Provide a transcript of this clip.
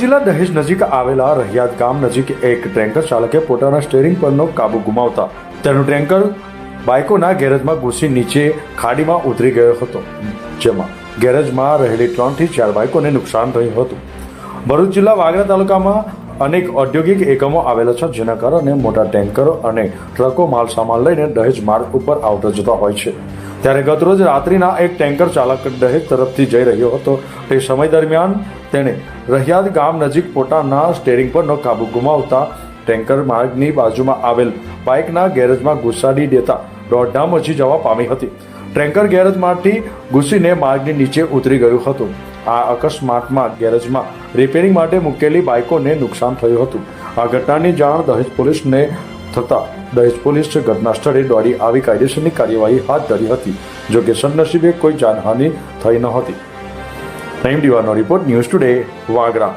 જિલ્લા દહેજ નજીક આવેલા રહિયાદ ગામ નજીક એક ટેન્કર ચાલકે પોતાના સ્ટેરિંગ પરનો કાબુ ગુમાવતા. તેનું ટ્રેન્કર બાઇકોના ગેરેજમાં ઘૂસી નીચે ખાડીમાં ઉતરી ગયો હતો, જેમાં ગેરેજમાં રહેલી ત્રણથી ચાર બાઇકોને નુકસાન થયું હતું. ભરૂચ જિલ્લા વાગરા તાલુકામાં અનેક ઔદ્યોગિક એકમો આવેલા છે, જેના કારણે મોટા ટેન્કરો અને ટ્રકો માલ સામાન લઈને દહેજ માર્ગ ઉપર આવતા જતા હોય છે. ત્યારે ગતરોજ રાત્રિના એક ટેન્કર ચાલક દહેજ તરફથી જઈ રહ્યો હતો. તે સમય દરમિયાન તેણે રહિયાદ ગામ નજીક પોતાના સ્ટેરિંગ પરનો કાબુ ગુમાવતા ટેન્કર માર્ગની બાજુમાં આવેલ બાઇકના ગેરેજમાં ઘુસાડી દેતા દોડધામ મચી જવા પામી હતી. ટેન્કર ગેરેજમાંથી ઘૂસીને માર્ગની નીચે ઉતરી ગયું હતું. આ અકસ્માતમાં ગેરેજમાં રિપેરિંગ માટે મૂકેલી બાઇકોને નુકસાન થયું હતું. આ ઘટનાની જાણ દહેજ પોલીસને થતાં દહેજ પોલીસ ઘટના સ્થળે દોડી આવી કાયદેસરની કાર્યવાહી હાથ ધરી હતી, જો કે સદનસીબે કોઈ જાનહાનિ થઈ ન હતી. નઈમ દીવાનો રિપોર્ટ ન્યૂઝ ટુડે વાગરા.